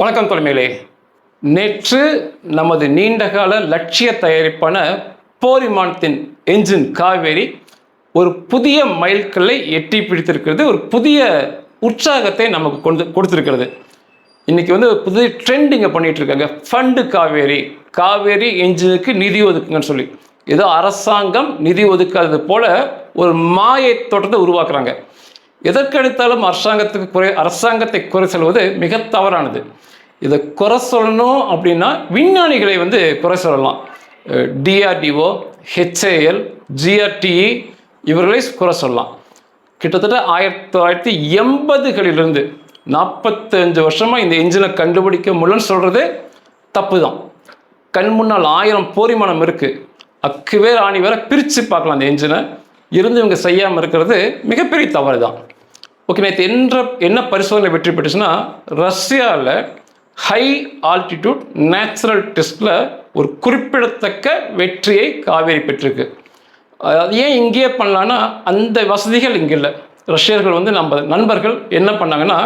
வணக்கம் தலைமையிலே. நேற்று நமது நீண்டகால லட்சிய தயாரிப்பான போரிமானத்தின் என்ஜின் காவேரி ஒரு புதிய மைல்கல்லை எட்டி பிடித்திருக்கிறது ஒரு புதிய உற்சாகத்தை நமக்கு கொண்டு கொடுத்துருக்கிறது. இன்றைக்கி வந்து ஒரு புது ட்ரெண்டிங்கை பண்ணிகிட்டு இருக்காங்க ஃபண்டு காவேரி. காவேரி என்ஜினுக்கு நிதி ஒதுக்குங்கன்னு சொல்லி. ஏதோ அரசாங்கம் நிதி ஒதுக்காதது போல் ஒரு மாயை தோட்டத்தை உருவாக்குறாங்க. எதற்கெடுத்தாலும் அரசாங்கத்துக்கு குறை அரசாங்கத்தை குறை சொல்வது மிக தவறானது. இதை குறை சொல்லணும் அப்படின்னா விஞ்ஞானிகளை வந்து குறை சொல்லலாம். டிஆர்டிஓ ஹெச்ஏஎல் ஜிஆர்டிஇ இவர்களை குறை சொல்லலாம். கிட்டத்தட்ட ஆயிரத்தி தொள்ளாயிரத்தி எண்பதுகளிலிருந்து நாற்பத்தஞ்சு வருஷமாக இந்த இன்ஜினை கண்டுபிடிக்க முடியலன்னு சொல்கிறது தப்பு தான் கண் முன்னால் ஆயிரம் போரிமானம் இருக்குது அக்கு வேறு ஆணி வேற பிரித்து பார்க்கலாம் அந்த இன்ஜினை. இருந்து இவங்க செய்யாமல் இருக்கிறது மிகப்பெரிய தவறு தான் ஓகே நேற்று என்ற என்ன பரிசோதனை வெற்றி பெற்றுச்சுன்னா ரஷ்யாவில் ஹை ஆல்டிடியூட் நேச்சுரல் டெஸ்ட்டில் ஒரு குறிப்பிடத்தக்க வெற்றியை காவேரி பெற்றிருக்கு. அது ஏன் இங்கேயே பண்ணலான்னா அந்த வசதிகள் இங்கே இல்லை. ரஷ்யர்கள் வந்து நம்ம நண்பர்கள் என்ன பண்ணாங்கன்னா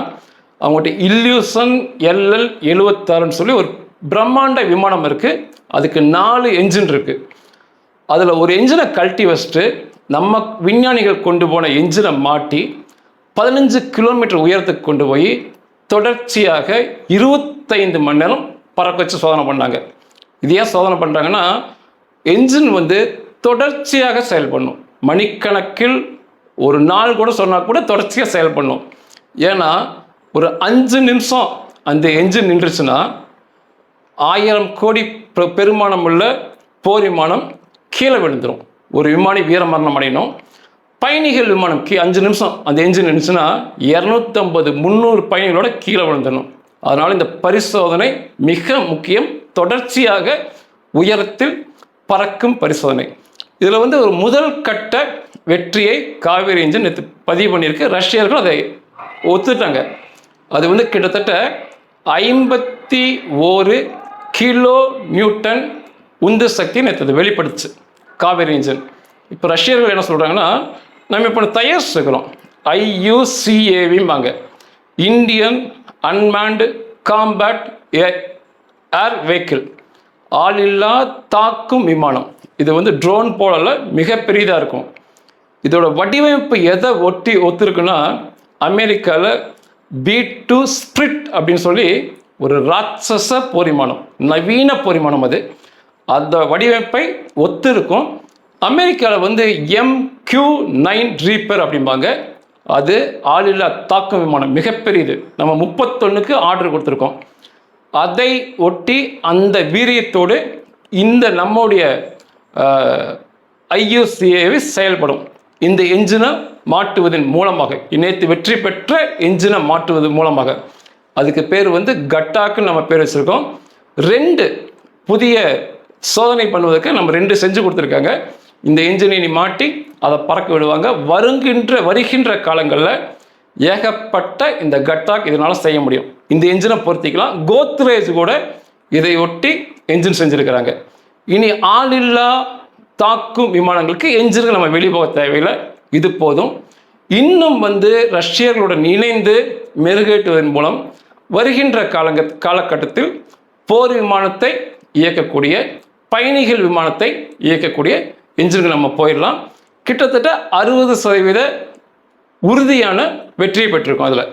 அவங்கள்ட்ட இல்யூசன் எல்எல் எழுவத்தாறுன்னு சொல்லி ஒரு பிரம்மாண்ட விமானம் இருக்குது அதுக்கு நாலு என்ஜின் இருக்குது அதில் ஒரு என்ஜினை கழட்டி வச்சுட்டு நம்ம விஞ்ஞானிகள் கொண்டு போன என்ஜினை மாட்டி பதினஞ்சு கிலோமீட்டர் உயரத்துக்கு கொண்டு போய் தொடர்ச்சியாக இருபத்தைந்து மணி நேரம் பறக்க வச்சு சோதனை பண்ணாங்க. இது ஏன் சோதனை பண்ணுறாங்கன்னா என்ஜின் வந்து தொடர்ச்சியாக செயல்படணும் மணிக்கணக்கில் ஒரு நாள் கூட சொன்னால் கூட தொடர்ச்சியாக செயல்படணும் ஏன்னா ஒரு அஞ்சு நிமிஷம் அந்த என்ஜின் நின்றுச்சுன்னா ஆயிரம் கோடி பெ- பெருமானம் உள்ள போர் விமானம் கீழே விழுந்துடும் ஒரு விமானி வீரமரணம் அடையணும். பயணிகள் விமானம் கீ அஞ்சு நிமிஷம். அந்த என்ஜின் இருந்துச்சுன்னா இரநூத்தம்பது முந்நூறு பயணிகளோட கீழே விழுந்துடணும். அதனால் இந்த பரிசோதனை மிக முக்கியம். தொடர்ச்சியாக உயரத்தில் பறக்கும் பரிசோதனை. இதில் வந்து ஒரு முதல் கட்ட வெற்றியை காவேரி இன்ஜின் நேற்று பதிவு பண்ணியிருக்கு. ரஷ்யர்கள் அதை ஒத்துட்டாங்க. அது வந்து கிட்டத்தட்ட ஐம்பத்தி ஓரு கிலோ நியூட்டன் உந்து சக்தி நேற்று வெளிப்படுத்துச்சு காவேரி இன்ஜின் இப்போ ரஷ்யர்கள் என்ன சொல்கிறாங்கன்னா நம்ம இப்போ தயாரிச்சிருக்கிறோம் ஐயூசிஏவிம்பாங்க Indian unmanned combat air vehicle ஆளில்லா தாக்கும் விமானம். இது வந்து ட்ரோன் போலல மிகப்பெரியதாக இருக்கும். இதோட வடிவமைப்பு எதை ஒட்டி ஒத்துருக்குன்னா அமெரிக்காவில் பி டு ஸ்பிரிட் அப்படின்னு சொல்லி ஒரு ராட்சச போரிமானம் நவீன போரிமானம் அது. அந்த வடிவமைப்பை ஒத்து இருக்கும் அமெரிக்காவில் வந்து எம் கியூ நைன் ரீப்பர் அப்படிம்பாங்க. அது ஆளில்லா தாக்க விமானம். மிகப்பெரியது. நம்ம முப்பத்தொன்னுக்கு ஆர்டர் கொடுத்துருக்கோம். அதை ஒட்டி அந்த வீரியத்தோடு இந்த நம்முடைய ஐயூசிஏவி செயல்படும். இந்த என்ஜினை மாட்டுவதன் மூலமாக. நேற்று வெற்றி பெற்ற என்ஜினை மாட்டுவதன் மூலமாக. அதுக்கு பேர் வந்து கட்டாக்குன்னு நம்ம பேர் வச்சுருக்கோம். ரெண்டு புதிய சோதனை பண்ணுவதற்கு நம்ம ரெண்டு செஞ்சு கொடுத்துருக்காங்க. இந்த என்ஜினை நீ மாட்டி அதை பறக்க விடுவாங்க. வருகின்ற வருகின்ற காலங்களில் ஏகப்பட்ட இந்த கட்டாக் இதனால் செய்ய முடியும். இந்த என்ஜினை பொருத்திக்கலாம். கோத்ரேஜ் கூட இதை ஒட்டி என்ஜின் செஞ்சுருக்கிறாங்க. இனி ஆளில்லா தாக்கும் விமானங்களுக்கு என்ஜின்கள் நம்ம வெளியே போக தேவையில்லை. இது போதும். இன்னும் வந்து ரஷ்யர்களுடன் இணைந்து மெருகேட்டுவதன் மூலம் வருகின்ற காலங்க காலகட்டத்தில் போர் விமானத்தை இயக்கக்கூடிய பயணிகள் விமானத்தை இயக்கக்கூடிய என்ஜின்கள் நம்ம போயிடலாம். கிட்டத்தட்ட அறுபது சதவீத உறுதியான வெற்றியை பெற்றிருக்கோம் அதில்.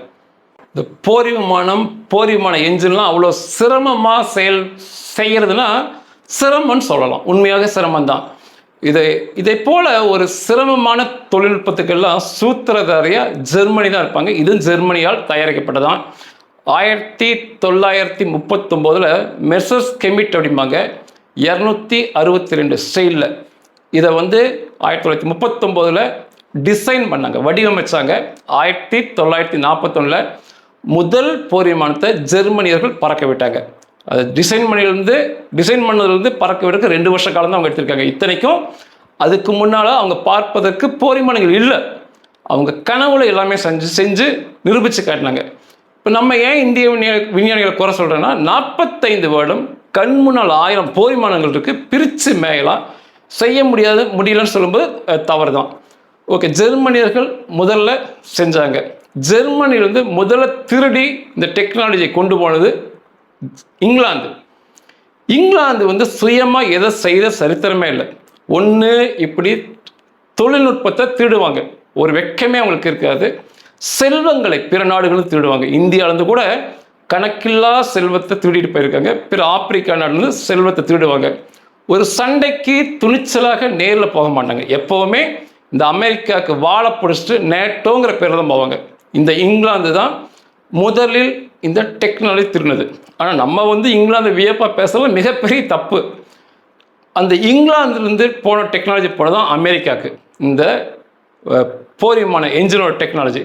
இந்த போர் விமானம் போர் விமான என்ஜின்லாம் அவ்வளோ சிரமமாக செயல் செய்கிறதுனா சிரமம்னு சொல்லலாம். உண்மையாக சிரமம்தான். இதை இதை போல் ஒரு சிரமமான தொழில்நுட்பத்துக்கெல்லாம் சூத்திரதாரியாக ஜெர்மனி தான் இருப்பாங்க. இது ஜெர்மனியால் தயாரிக்கப்பட்டதான் ஆயிரத்தி தொள்ளாயிரத்தி முப்பத்தொம்போதில் மெர்சஸ் கெமிட் அப்படிம்பாங்க. இரநூத்தி அறுபத்தி ரெண்டு ஸ்டைலில் இதை வந்து ஆயிரத்தி தொள்ளாயிரத்தி முப்பத்தொம்போதில் டிசைன் பண்ணாங்க வடிவமைச்சாங்க. ஆயிரத்தி தொள்ளாயிரத்தி நாற்பத்தொன்னில் முதல் போர் விமானத்தை ஜெர்மனியர்கள் பறக்க விட்டாங்க. அது டிசைன் பண்ணியிருந்து டிசைன் பண்ணதுலேருந்து பறக்க விடுறதுக்கு ரெண்டு வருஷ காலம் தான் அவங்க எடுத்திருக்காங்க. இத்தனைக்கும் அதுக்கு முன்னால் அவங்க பார்ப்பதற்கு போர் விமானங்கள் இல்லை. அவங்க கனவுல எல்லாமே செஞ்சு செஞ்சு நிரூபித்து காட்டினாங்க. இப்போ நம்ம ஏன் இந்திய விஞ்ஞான விஞ்ஞானிகளை குறை சொல்கிறேன்னா நாற்பத்தைந்து வருடம் கண் முன்னால் ஆயிரம் போர் விமானங்கள் இருக்குது பிரித்து மேயலாம் செய்ய முடியாது முடியலன்னு சொல்லும்போது தவறு தான் ஓகே ஜெர்மனியர்கள் முதல்ல செஞ்சாங்க. ஜெர்மனியிலிருந்து முதல்ல திருடி இந்த டெக்னாலஜியை கொண்டு போனது இங்கிலாந்து. இங்கிலாந்து வந்து சுயமாக எதை செய்த சரித்திரமே இல்லை. ஒன்று இப்படி தொழில்நுட்பத்தை திருடுவாங்க. ஒரு வெக்கமே அவங்களுக்கு இருக்காது. செல்வங்களை பிற நாடுகளும் திருடுவாங்க. இந்தியாவிலேருந்து கூட கணக்கில்லா செல்வத்தை திருடிட்டு போயிருக்காங்க. பிற ஆப்பிரிக்கா நாடுலேருந்து செல்வத்தை திருடுவாங்க. ஒரு சண்டைக்கு துணிச்சலாக நேரில் போக மாட்டாங்க. எப்போவுமே இந்த அமெரிக்காவுக்கு வாழை பிடிச்சிட்டு நேட்டோங்கிற பேரில் தான் போவாங்க. இந்த இங்கிலாந்து தான் முதலில் இந்த டெக்னாலஜி திருநது ஆனால் நம்ம வந்து இங்கிலாந்து வியப்பாக பேசுறது மிகப்பெரிய தப்பு. அந்த இங்கிலாந்துலேருந்து போன டெக்னாலஜி போனது தான் அமெரிக்காவுக்கு. இந்த போரியமான என்ஜினோட டெக்னாலஜி.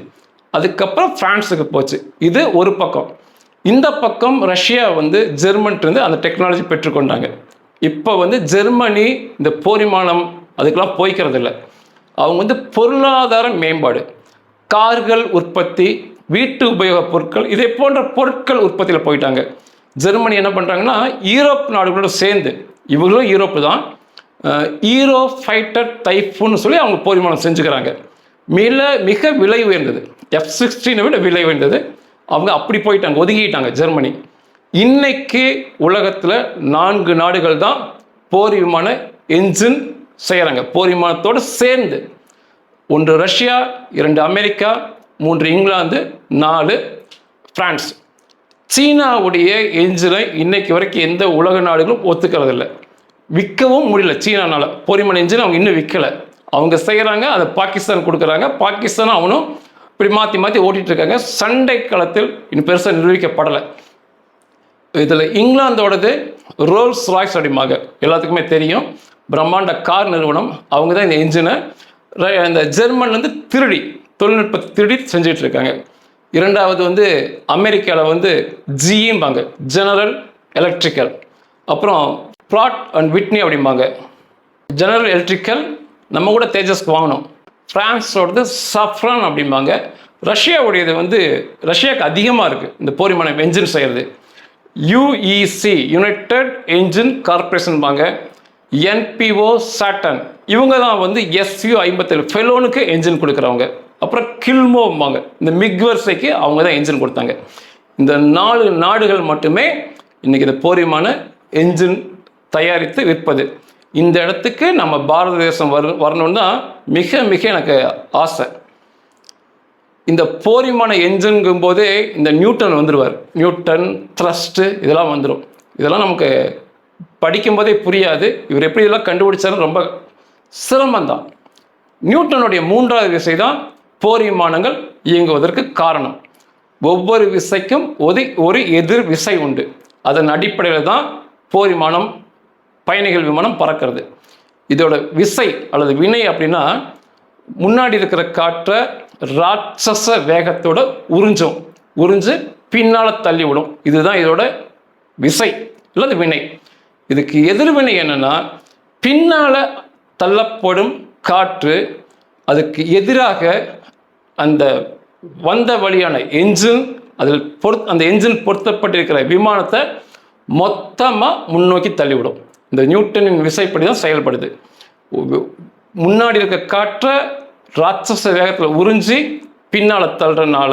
அதுக்கப்புறம் ஃப்ரான்ஸுக்கு போச்சு. இது ஒரு பக்கம். இந்த பக்கம் ரஷ்யா வந்து ஜெர்மன்ட்டு அந்த டெக்னாலஜி பெற்றுக்கொண்டாங்க. இப்போ வந்து ஜெர்மனி இந்த போரிமானம் அதுக்கெல்லாம் போய்க்கிறது இல்லை அவங்க வந்து பொருளாதார மேம்பாடு. கார்கள் உற்பத்தி வீட்டு உபயோகப் பொருட்கள் இதை போன்ற பொருட்கள் உற்பத்தியில் போயிட்டாங்க. ஜெர்மனி என்ன பண்ணுறாங்கன்னா யூரோப் நாடுகளோட சேர்ந்து இவங்களும் யூரோப்பு தான் ஈரோ ஃபைட்டர் டைஃபுன்னு சொல்லி அவங்க போரிமானம் செஞ்சுக்கிறாங்க. மிக மிக விலை உயர்ந்தது. எஃப் சிக்ஸ்டீனை விட விலை உயர்ந்தது. அவங்க அப்படி போயிட்டாங்க ஒதுங்கிட்டாங்க ஜெர்மனி. இன்னைக்கு உலகத்தில் நான்கு நாடுகள் தான் போர் விமான என்ஜின் செய்கிறாங்க போர் விமானத்தோடு சேர்ந்து. ஒன்று ரஷ்யா இரண்டு அமெரிக்கா மூன்று இங்கிலாந்து நாலு பிரான்ஸ். சீனாவுடைய என்ஜினை இன்னைக்கு வரைக்கும் எந்த உலக நாடுகளும் ஒத்துக்கிறது இல்லை விற்கவும் முடியல சீனானால. போரிமான என்ஜின் அவங்க இன்னும் விற்கலை அவங்க செய்கிறாங்க அதை பாகிஸ்தான் கொடுக்குறாங்க. பாகிஸ்தான் அவனும் இப்படி மாற்றி மாற்றி ஓட்டிகிட்டு இருக்காங்க. சண்டை காலத்தில் இன்னும் பெருசாக நிரூபிக்கப்படலை. இதில் இங்கிலாந்தோடது ரோல்ஸ் ராய்ஸ் அப்படிம்பாங்க எல்லாத்துக்குமே தெரியும். பிரம்மாண்ட கார் நிறுவனம். அவங்க தான் இந்த இன்ஜினை இந்த ஜெர்மன்லேருந்து திருடி தொழில்நுட்பத்தை திருடி செஞ்சுட்டு இருக்காங்க இரண்டாவது வந்து அமெரிக்காவில் வந்து ஜிஇம்பாங்க ஜெனரல் எலக்ட்ரிக்கல் அப்புறம் ப்ளாட் அண்ட் விட்னி அப்படிம்பாங்க ஜெனரல் எலக்ட்ரிக்கல் நம்ம கூட தேஜஸ்க்கு வாங்கணும். ஃப்ரான்ஸோடது சஃப்ரான் அப்படிம்பாங்க ரஷ்யாவுடையது வந்து ரஷ்யாவுக்கு அதிகமாக இருக்குது இந்த போரிமான என்ஜின் செய்கிறது யுஇசி யுனைடெட் என்ஜின் கார்பரேஷன்பாங்க என்பிஓ சாட்டன் இவங்க தான் வந்து எஸ்யூ ஐம்பத்தேழு ஃபெலோனுக்கு என்ஜின் கொடுக்குறவங்க. அப்புறம் கில்மோம்பாங்க இந்த மிக் வரிசைக்கு அவங்க தான் என்ஜின் கொடுத்தாங்க. இந்த நாலு நாடுகள் மட்டுமே இன்னைக்கு இந்த போரியமான என்ஜின் தயாரித்து விற்பது. இந்த இடத்துக்கு நம்ம பாரத தேசம் வர வரணும்னு தான் மிக மிக எனக்கு ஆசை. இந்த போரிமான என்ஜின்கும் போதே இந்த நியூட்டன் வந்துடுவார் நியூட்டன் த்ரஸ்ட்டு இதெல்லாம் வந்துடும் இதெல்லாம் நமக்கு படிக்கும்போதே புரியாது. இவர் எப்படி இதெல்லாம் கண்டுபிடிச்சாருன்னு ரொம்ப சிரமந்தான் நியூட்டனுடைய மூன்றாவது விசை தான் போர் விமானங்கள் இயங்குவதற்கு காரணம். ஒவ்வொரு விசைக்கும் ஒரு ஒரு எதிர் விசை உண்டு. அதன் அடிப்படையில் தான் போர் விமானம் பயணிகள் விமானம் பறக்கிறது. இதோட விசை அல்லது வினை அப்படின்னா முன்னாடி இருக்கிற காற்றை ராட்சச வேகத்தோட உறிஞ்சும். உறிஞ்சு பின்னால் தள்ளி விடும். இதுதான் இதோட விசை அல்லது வினை. இதுக்கு எதிர்வினை என்னன்னா பின்னால் தள்ளப்படும் காற்று அதுக்கு எதிராக அந்த வந்த வழியான என்ஜின் அதில் பொருத் அந்த என்ஜின் பொருத்தப்பட்டிருக்கிற விமானத்தை மொத்தமாக முன்னோக்கி தள்ளிவிடும் இந்த நியூட்டனின் விசைப்படி தான் செயல்படுது முன்னாடி இருக்க காற்றை ராட்சச வேகத்தில் உறிஞ்சி பின்னால் தள்ளுறதுனால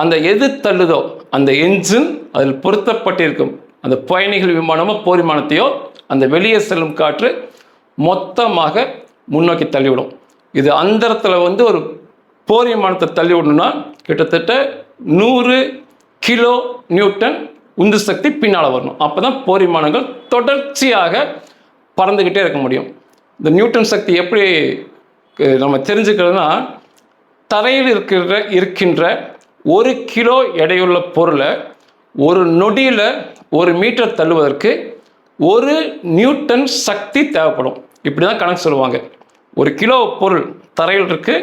அந்த எது தள்ளுதோ அந்த என்ஜின் அதில் பொருத்தப்பட்டிருக்கும். அந்த பயணிகள் விமானமோ போர் விமானத்தையோ அந்த வெளியே செல்லும் காற்று மொத்தமாக முன்னோக்கி தள்ளிவிடும். இது அந்தரத்தில் வந்து ஒரு போர் விமானத்தை தள்ளி விடணும்னா கிட்டத்தட்ட நூறு கிலோ நியூட்டன் உந்து சக்தி பின்னால் வரணும். அப்போ தான் போர் விமானங்கள் தொடர்ச்சியாக பறந்துக்கிட்டே இருக்க முடியும். இந்த நியூட்டன் சக்தி எப்படி நம்ம தெரிஞ்சுக்கிறதுனா தரையில் இருக்கிற இருக்கின்ற ஒரு கிலோ எடையுள்ள பொருளை ஒரு நொடியில் ஒரு மீட்டர் தள்ளுவதற்கு ஒரு நியூட்டன் சக்தி தேவைப்படும். இப்படி தான் கணக்கு சொல்லுவாங்க. ஒரு கிலோ பொருள் தரையில் இருக்கு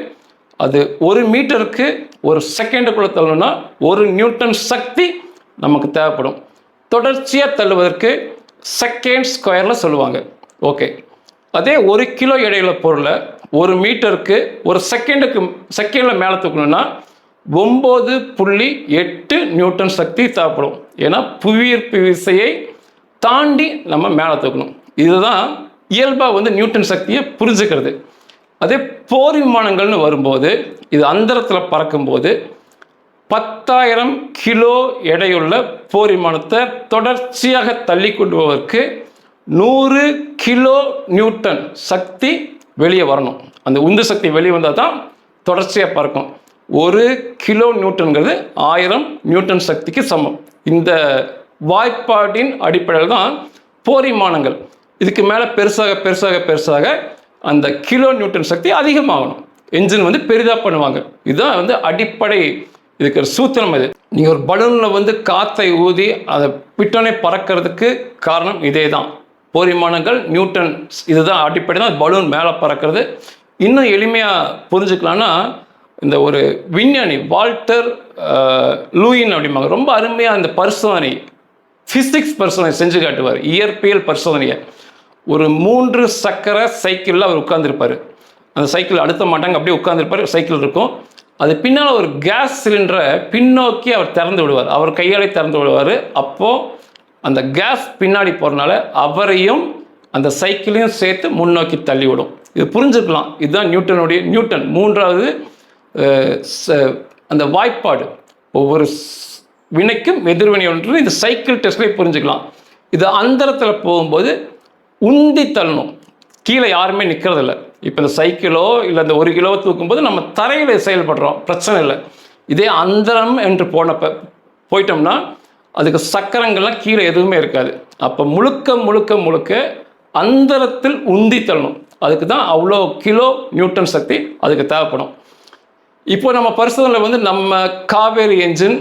அது ஒரு மீட்டருக்கு ஒரு செகண்டுக்குள்ளே தள்ளணும்னா ஒரு நியூட்டன் சக்தி நமக்கு தேவைப்படும். தொடர்ச்சியாக தள்ளுவதற்கு செகண்ட் ஸ்கொயரில் சொல்லுவாங்க. ஓகே அதே ஒரு கிலோ எடையுள்ள பொருளை ஒரு மீட்டருக்கு ஒரு செகண்டுக்கு செகண்டில் மேலே தூக்கணும்னா ஒம்பது புள்ளி எட்டு நியூட்டன் சக்தி தேவைப்படும். ஏன்னா புவியீர்ப்பு விசையை தாண்டி நம்ம மேலே தூக்கணும். இதுதான் இயல்பாக வந்து நியூட்டன் சக்தியை புரிஞ்சுக்கிறது. அதே போர் விமானங்கள்னு வரும்போது இது அந்தரத்தில் பறக்கும்போது பத்தாயிரம் கிலோ எடையுள்ள போர் விமானத்தை தொடர்ச்சியாக தள்ளி கொண்டு போவதற்கு நூறு கிலோ நியூட்டன் சக்தி வெளியே வரணும். அந்த உந்து சக்தி வெளியே வந்தால் தான் தொடர்ச்சியாக பறக்கும். ஒரு கிலோ நியூட்டன்கிறது ஆயிரம் நியூட்டன் சக்திக்கு சமம். இந்த வாய்ப்பாட்டின் அடிப்படையில் தான் போரிமானங்கள். இதுக்கு மேலே பெருசாக பெருசாக பெருசாக அந்த கிலோ நியூட்டன் சக்தி அதிகமாகணும். என்ஜின் வந்து பெரிதாக பண்ணுவாங்க. இதுதான் வந்து அடிப்படை இதுக்கு ஒரு சூத்திரம் இது. நீங்கள் ஒரு பலூனில் வந்து காற்றை ஊதி அதை பிட்டோனே பறக்கிறதுக்கு காரணம் இதே தான் போரிமானங்கள் நியூட்டன்ஸ் இதுதான் அடிப்படை தான் பலூன் மேலே பறக்கிறது. இன்னும் எளிமையாக புரிஞ்சுக்கலாம்னா இந்த ஒரு விஞ்ஞானி வால்டர் லூயின் அப்படிம்பாங்க. ரொம்ப அருமையாக அந்த பரிசோதனை ஃபிசிக்ஸ் பரிசோதனை செஞ்சு காட்டுவார். இயற்பியல் பரிசோதனையை. ஒரு மூன்று சக்கர சைக்கிளில் அவர் உட்காந்துருப்பார் அந்த சைக்கிள் அழுத்த மாட்டாங்க அப்படியே உட்காந்துருப்பார் சைக்கிள் இருக்கும். அது பின்னால் ஒரு கேஸ் சிலிண்டரை பின்னோக்கி அவர் திறந்து விடுவார். அவர் கையாலே திறந்து விடுவார். அப்போது அந்த கேஸ் பின்னாடி போகிறனால அவரையும் அந்த சைக்கிளையும் சேர்த்து முன்னோக்கி தள்ளிவிடும். இது புரிஞ்சுக்கலாம். இதுதான் நியூட்டனுடைய நியூட்டன். மூன்றாவது ச- அந்த வாய்ப்பாடு. ஒவ்வொரு வினைக்கும் எதிர்வினை ஒன்று இந்த சைக்கிள் டெஸ்ட்லேயே புரிஞ்சுக்கலாம். இது அந்தரத்தில் போகும்போது உந்தி தள்ளணும். கீழே யாருமே நிற்கிறதில்ல இப்போ இந்த சைக்கிளோ இல்லை இந்த ஒரு கிலோ தூக்கும்போது நம்ம தரையில் செயல்படுறோம். பிரச்சனை இல்லை. இதே அந்தரம் என்று போனப்போ போயிட்டோம்னா அதுக்கு சக்கரங்கள்லாம் கீழே எதுவுமே இருக்காது. அப்போ முழுக்க முழுக்க முழுக்க அந்தரத்தில் உந்தி தள்ளணும். அதுக்கு தான் அவ்வளோ கிலோ நியூட்டன் சக்தி அதுக்கு தேவைப்படும். இப்போ நம்ம பரிசோதனையில் வந்து நம்ம காவேரி என்ஜின்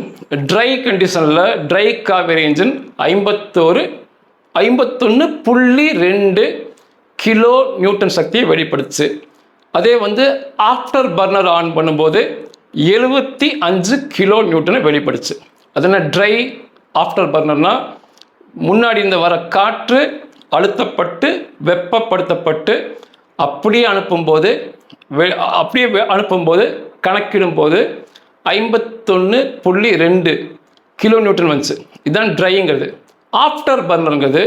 ட்ரை கண்டிஷனில் ட்ரை காவேரி என்ஜின் ஐம்பத்தோரு ஐம்பத்தொன்று புள்ளி ரெண்டு கிலோ நியூட்டன் சக்தியை வெளிப்படுத்துச்சு. அதே வந்து ஆஃப்டர் பர்னர் ஆன் பண்ணும்போது எழுபத்தி அஞ்சு கிலோ நியூட்டனை வெளிப்படுச்சு. அதனால் ட்ரை ஆஃப்டர் பர்னர்னா முன்னாடி இந்த வர காற்று அழுத்தப்பட்டு வெப்பப்படுத்தப்பட்டு அப்படியே அனுப்பும்போது வெ- அப்படியே வெ- அனுப்பும்போது கணக்கிடும்போது ஐம்பத்தொன்று புள்ளி ரெண்டு கிலோ நியூட்டன் வந்துச்சு இதுதான் ட்ரைங்கிறது ஆஃப்டர் பர்னருங்கிறது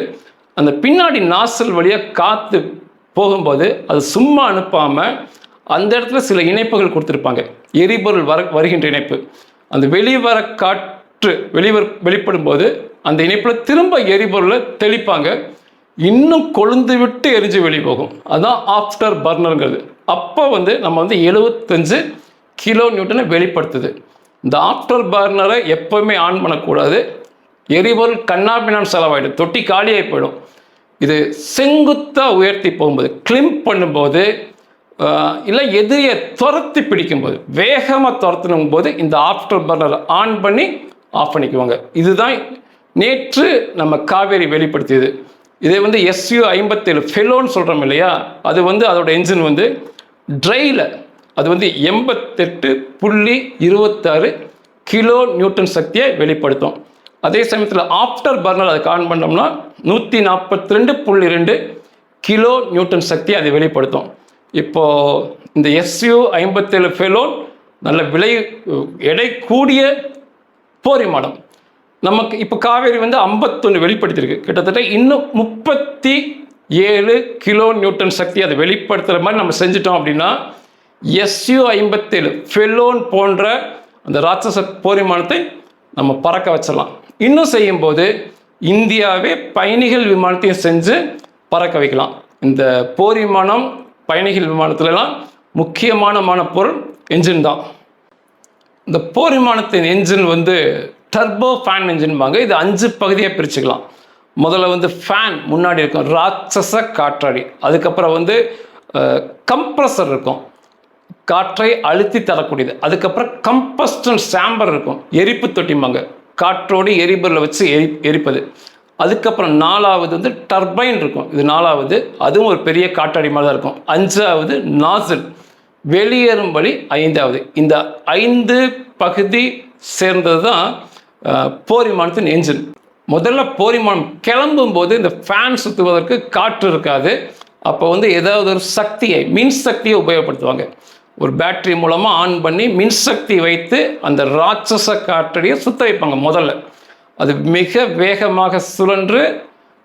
அந்த பின்னாடி நாசல் வழியாக காற்று போகும்போது அது சும்மா அனுப்பாமல் அந்த இடத்துல சில இணைப்புகள் கொடுத்துருப்பாங்க. எரிபொருள் வர வருகின்ற இணைப்பு. அந்த வெளிவர காற்று வெளிவர் வெளிப்படும் போது அந்த இணைப்பில் திரும்ப எரிபொருளை தெளிப்பாங்க. இன்னும் கொழுந்து விட்டு எரிஞ்சு வெளியே போகும். அதுதான் ஆஃப்டர் பர்னருங்கிறது. அப்போ வந்து நம்ம வந்து எழுபத்தஞ்சு கிலோ நியூட்டனை வெளிப்படுத்துது. இந்த ஆஃப்டர் பர்னரை எப்போவுமே ஆன் பண்ணக்கூடாது. எரிபொருள் கண்ணாபின்னான் செலவாயிடும். தொட்டி காலியாகி போயிடும். இது செங்குத்தாக உயர்த்தி போகும்போது கிளிம்ப் பண்ணும்போது இல்லை எதிரியை துரத்தி பிடிக்கும்போது வேகமாக துரத்தணும் போது இந்த ஆஃப்டர் பர்னரை ஆன் பண்ணி ஆஃப் பண்ணிக்குவாங்க. இதுதான் நேற்று நம்ம காவேரி வெளிப்படுத்தியது. இதே வந்து எஸ்யூ ஐம்பத்தேழு ஃபெலோன்னு சொல்கிறோம் இல்லையா? அது வந்து அதோட என்ஜின் வந்து ட்ரையில் அது வந்து எண்பத்தெட்டு புள்ளி இருபத்தாறு கிலோ நியூட்டன் சக்தியை வெளிப்படுத்தும். அதே சமயத்தில் ஆஃப்டர் பர்னர் அதை ஆன் பண்ணோம்னா நூற்றி நாற்பத்தி ரெண்டு புள்ளி ரெண்டு கிலோ நியூட்டன் சக்தியை அதை வெளிப்படுத்தும். இப்போது இந்த எஸ்யூ ஐம்பத்தேழு ஃபெலோன் நல்ல விலை எடை கூடிய போரி மடம். நமக்கு இப்போ காவேரி வந்து ஐம்பத்தொன்று வெளிப்படுத்தியிருக்கு கிட்டத்தட்ட இன்னும் முப்பத்தி ஏழு கிலோ நியூட்டன் சக்தி அதை வெளிப்படுத்துகிற மாதிரி நம்ம செஞ்சிட்டோம் அப்படின்னா எஸ்யூ ஐம்பத்தேழு ஃபெலோன் போன்ற அந்த ராட்சச போரிமானத்தை நம்ம பறக்க வச்சிடலாம். இன்னும் செய்யும்போது இந்தியாவே பயணிகள் விமானத்தையும் செஞ்சு பறக்க வைக்கலாம். இந்த போர் விமானம் பயணிகள் விமானத்துலலாம் முக்கியமான பொருள் என்ஜின் தான். இந்த போர் விமானத்தின் என்ஜின் வந்து டர்போ ஃபேன் என்ஜின்பாங்க இது அஞ்சு பகுதியாக பிரிச்சுக்கலாம். முதல்ல வந்து ஃபேன் முன்னாடி இருக்கும். ராட்சச காற்றாடி. அதுக்கப்புறம் வந்து கம்ப்ரஸர் இருக்கும். காற்றை அழுத்தி தரக்கூடியது. அதுக்கப்புறம் கம்பஸ்டன் சாம்பர் இருக்கும். எரிப்பு தொட்டிம்பாங்க காற்றோடு எரிபொருளை வச்சு எரி எரிப்பது. அதுக்கப்புறம் நாலாவது வந்து டர்பைன் இருக்கும். இது நாலாவது. அதுவும் ஒரு பெரிய காற்றாடி மாதிரி தான் இருக்கும். அஞ்சாவது நாசில் வெளியேறும் வழி ஐந்தாவது. இந்த ஐந்து பகுதி சேர்ந்தது தான் போரிமானத்தின் என்ஜின் முதல்ல போரிமானம் கிளம்பும் போது இந்த ஃபேன் சுற்றுவதற்கு காற்று இருக்காது. அப்போ வந்து ஏதாவது ஒரு சக்தியை மின்சக்தியை உபயோகப்படுத்துவாங்க. ஒரு பேட்டரி மூலமாக ஆன் பண்ணி மின்சக்தி வைத்து அந்த ராட்சச காற்றடியை சுத்த வைப்பாங்க முதல்ல. அது மிக வேகமாக சுழன்று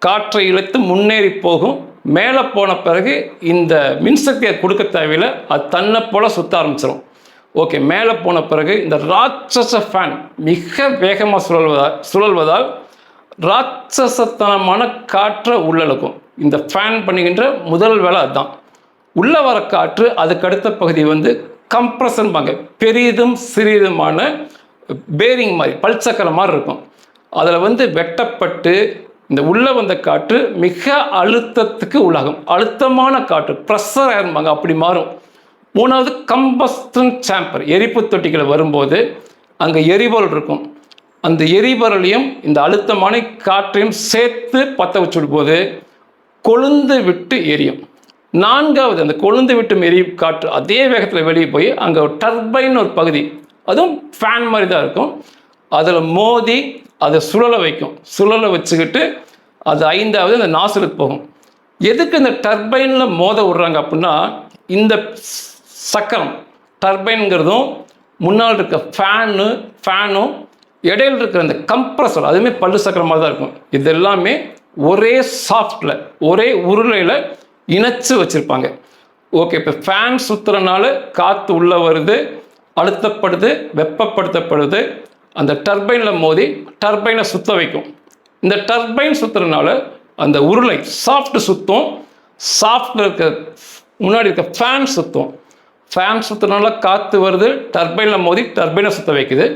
காற்றை இழுத்து முன்னேறி போகும். மேலே போன பிறகு இந்த மின்சக்தியை கொடுக்க தேவையில்லை அது தன்னை போல சுத்த ஆரம்பிச்சிடும் ஓகே மேலே போன பிறகு இந்த ராட்சச ஃபேன் மிக வேகமாக சுழல்வதா சுழல்வதால் ராட்சசத்தனமான காற்றை உள்ளழுக்கும் இந்த ஃபேன் பண்ணுகின்ற முதல் வேலை அதுதான். உள்ள வர காற்று அதுக்கடுத்த பகுதி வந்து கம்ப்ரஷன்பாங்க பெரிதும் சிறிதுமான பேரிங் மாதிரி பல்சக்கரம் மாதிரி இருக்கும். அதில் வந்து வெட்டப்பட்டு இந்த உள்ளே வந்த காற்று மிக அழுத்தத்துக்கு உள்ளாகும். அழுத்தமான காற்று ப்ரெஷர் ஆயிருப்பாங்க அப்படி மாறும். மூணாவது கம்பஸ்டன் சாம்பர் எரிப்பு தொட்டிகள் வரும்போது அங்கே எரிபொருள் இருக்கும். அந்த எரிபொருளையும் இந்த அழுத்தமான காற்றையும் சேர்த்து பற்ற வச்சு விடும்போது கொழுந்து விட்டு எரியும். நான்காவது அந்த கொழுந்து விட்டு எரியும் காற்று அதே வேகத்தில் வெளியே போய் அங்கே ஒரு டர்பைன் ஒரு பகுதி அதுவும் ஃபேன் மாதிரி தான் இருக்கும். அதில் மோதி அதை சுழல வைக்கும். சுழல வச்சுக்கிட்டு அது ஐந்தாவது அந்த நாசலுக்கு போகும். எதுக்கு இந்த டர்பைனில் மோத விடுறாங்க அப்படின்னா இந்த சக்கரம் டர்பைனுங்கிறதும் முன்னால் இருக்க ஃபேனு ஃபேனும் இடையில இருக்கிற அந்த கம்ப்ரஸர் அதுவுமே பல்லு சக்கரம் மாதிரி தான் இருக்கும். இது எல்லாமே ஒரே சாஃப்டில் ஒரே உருளையில் இணைச்சு வச்சுருப்பாங்க. ஓகே இப்போ ஃபேன் சுற்றுறனால காற்று உள்ளே வருது அழுத்தப்படுது வெப்பப்படுத்தப்படுது அந்த டர்பைனில் மோதி டர்பைனை சுத்த வைக்கும். இந்த டர்பைன் சுற்றுறதுனால அந்த உருளை சாஃப்ட் சுத்தம். சாஃப்டில் இருக்க முன்னாடி இருக்க ஃபேன் சுத்தம். ஃபேன் சுற்றுறதுனால காற்று வருது டர்பைனில் மோதி டர்பைனை சுத்த வைக்குது.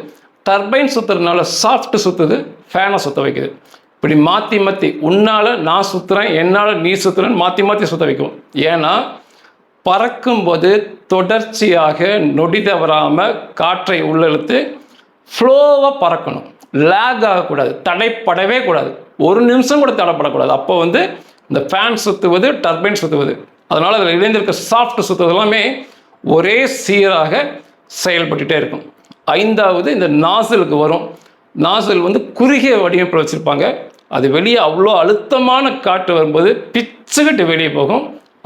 டர்பைன் சுற்றுறதுனால சாஃப்ட் சுற்றுது ஃபேனை சுத்த வைக்குது. இப்படி மாற்றி மாற்றி உன்னால் நான் சுற்றுறேன் என்னால் நீ சுற்றுறேன்னு மாற்றி மாற்றி சுத்த வைக்கும். ஏன்னா பறக்கும்போது தொடர்ச்சியாக நொடி தவறாமல் காற்றை உள்ளெழுத்து ஃப்ளோவாக பறக்கணும். லேக் ஆகக்கூடாது. தடைப்படவே கூடாது. ஒரு நிமிஷம் கூட தடைப்படக்கூடாது. அப்போ வந்து இந்த ஃபேன் சுற்றுவது டர்பைன் சுற்றுவது அதனால் அதில் இணைந்திருக்க சாஃப்ட் சுற்றுவது எல்லாமே ஒரே சீராக செயல்பட்டுட்டே இருக்கும். ஐந்தாவது இந்த நாசிலுக்கு வரும். நாசில் வந்து குறுகிய வடிவமைப்பில் வச்சுருப்பாங்க. அது வெளியே அவ்வளோ அழுத்தமான காற்று வரும்போது பிச்சுக்கிட்டு வெளியே போகும்.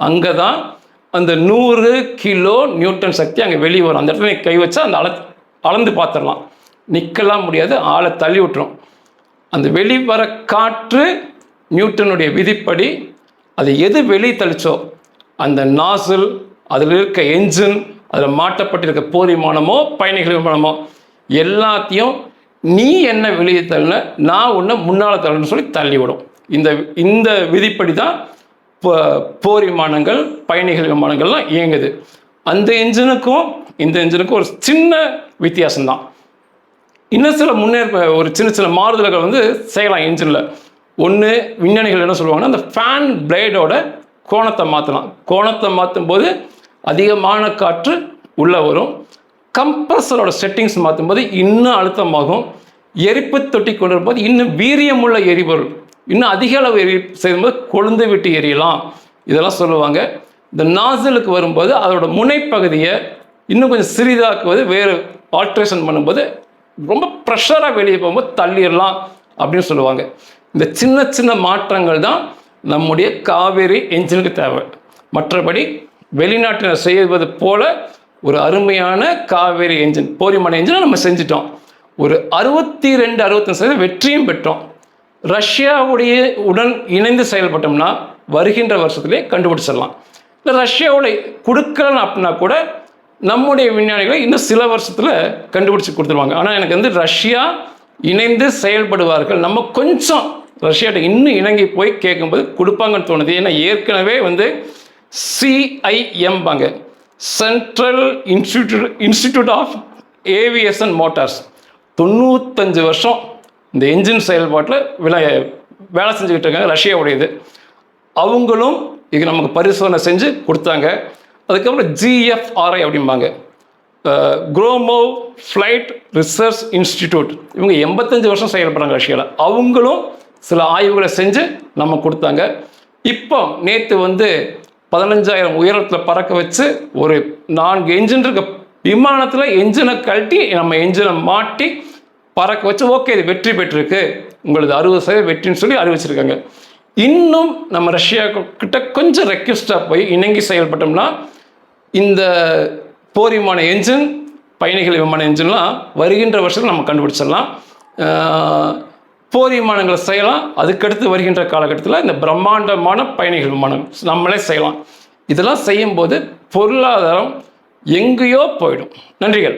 அங்கே தான் அந்த நூறு கிலோ நியூட்டன் சக்தி அங்கே வெளியே வரும். அந்த இடத்துல கை வச்சா அந்த அள அளந்து பார்த்துடலாம். நிற்கலாம் முடியாது ஆளை தள்ளி விட்டுரும். அந்த வெளி வர காற்று நியூட்டனுடைய விதிப்படி அது எது வெளியே தளிச்சோ அந்த நாசில் அதில் இருக்க என்ஜின் அதில் மாட்டப்பட்டிருக்க போர் விமானமோ பயணிகள் விமானமோ எல்லாத்தையும் நீ என்ன வெளியே தள்ளின நான் உன்னை முன்னால் தள்ளணும்னு சொல்லி தள்ளி விடும் இந்த இந்த விதிப்படி தான் போ- போர் விமானங்கள் பயணிகள் விமானங்கள்லாம் இயங்குது. அந்த என்ஜினுக்கும் இந்த என்ஜினுக்கும் ஒரு சின்ன வித்தியாசம்தான். இன்னும் சில முன்னேற்ப ஒரு சின்ன சின்ன மாறுதல்கள் வந்து செய்யலாம் இன்ஜினில் ஒன்று விஞ்ஞானிகள் என்ன சொல்லுவாங்கன்னா அந்த ஃபேன் பிளேடோட கோணத்தை மாற்றலாம் கோணத்தை மாற்றும் போது அதிகமான காற்று உள்ளே வரும். கம்ப்ரஸரோட செட்டிங்ஸ் மாற்றும் போது இன்னும் அழுத்தமாகும். எரிப்பு தொட்டி கொண்டு வரும்போது இன்னும் வீரியமுள்ள எரிபொருள் இன்னும் அதிக அளவு எரி செய்யும்போது கொழுந்து விட்டு எரியலாம். இதெல்லாம் சொல்லுவாங்க. இந்த நாசிலுக்கு வரும்போது அதோட முனைப்பகுதியை இன்னும் கொஞ்சம் சிறிதாக்குவது வேறு ஆல்ட்ரேஷன் பண்ணும்போது ரொம்ப ப்ரெஷராக வெளியே போகும்போது தள்ளிடலாம் அப்படின்னு சொல்லுவாங்க. இந்த சின்ன சின்ன மாற்றங்கள் தான் நம்முடைய காவேரி என்ஜினுக்கு தேவை. மற்றபடி வெளிநாட்டினர் செய்வது போல ஒரு அருமையான காவேரி என்ஜின் போரிமனை என்ஜினை நம்ம செஞ்சிட்டோம். ஒரு அறுபத்தி ரெண்டு அறுபத்தஞ்சு சதவீதம் வெற்றியும் பெற்றோம். ரஷ்யாவுடைய உடன் இணைந்து செயல்பட்டோம்னா வருகின்ற வருஷத்திலே கண்டுபிடிச்சிடலாம். இல்லை ரஷ்யாவோட கொடுக்கலன்னு அப்படின்னா கூட நம்முடைய விஞ்ஞானிகளை இன்னும் சில வருஷத்தில் கண்டுபிடிச்சி கொடுத்துருவாங்க. ஆனால் எனக்கு வந்து ரஷ்யா இணைந்து செயல்படுவார்கள். நம்ம கொஞ்சம் ரஷ்யாட்ட இன்னும் இணங்கி போய் கேட்கும்போது கொடுப்பாங்கன்னு தோணுது. ஏன்னா ஏற்கனவே வந்து சிஐஎம்பாங்க central institute institute of aviation motors தொண்ணூத்தஞ்சு வருஷம் இந்த என்ஜின் செயல்பாட்டில் விலை வேலை செஞ்சுக்கிட்டு இருக்காங்க ரஷ்யாவுடையது. அவங்களும் இது நமக்கு பரிசோதனை செஞ்சு கொடுத்தாங்க. அதுக்கப்புறம் ஜிஎஃப்ஆர்ஐ அப்படிம்பாங்க. குரோமோ ஃப்ளைட் ரிசர்ச் இன்ஸ்டிடியூட் இவங்க எண்பத்தஞ்சு வருஷம் செயல்படுறாங்க ரஷ்யாவில் அவங்களும் சில ஆய்வுகளை செஞ்சு நம்ம கொடுத்தாங்க. இப்போ நேற்று வந்து பதினஞ்சாயிரம் உயரத்தில் பறக்க வச்சு ஒரு நான்கு என்ஜின் இருக்க. விமானத்தில் என்ஜினை கழட்டி நம்ம என்ஜினை மாட்டி பறக்க வச்சு ஓகே இது வெற்றி பெற்றிருக்கு. உங்களது அறுபது சதவீதம் வெற்றின்னு சொல்லி அறிவிச்சிருக்காங்க. இன்னும் நம்ம ரஷ்யா கிட்ட கொஞ்சம் ரெக்வஸ்டாக போய் இணங்கி செயல்பட்டோம்னா இந்த போர் விமான என்ஜின் பயணிகள் விமான என்ஜின்லாம் வருகின்ற வருஷத்தில் நம்ம கண்டுபிடிச்சிடலாம். போர் விமானங்களை செய்யலாம். அதுக்கடுத்து வருகின்ற காலகட்டத்தில் இந்த பிரம்மாண்டமான பயணிகள் விமானம் நம்மளே செய்யலாம். இதெல்லாம் செய்யும்போது பொருளாதாரம் எங்கேயோ போயிடும். நன்றிகள்.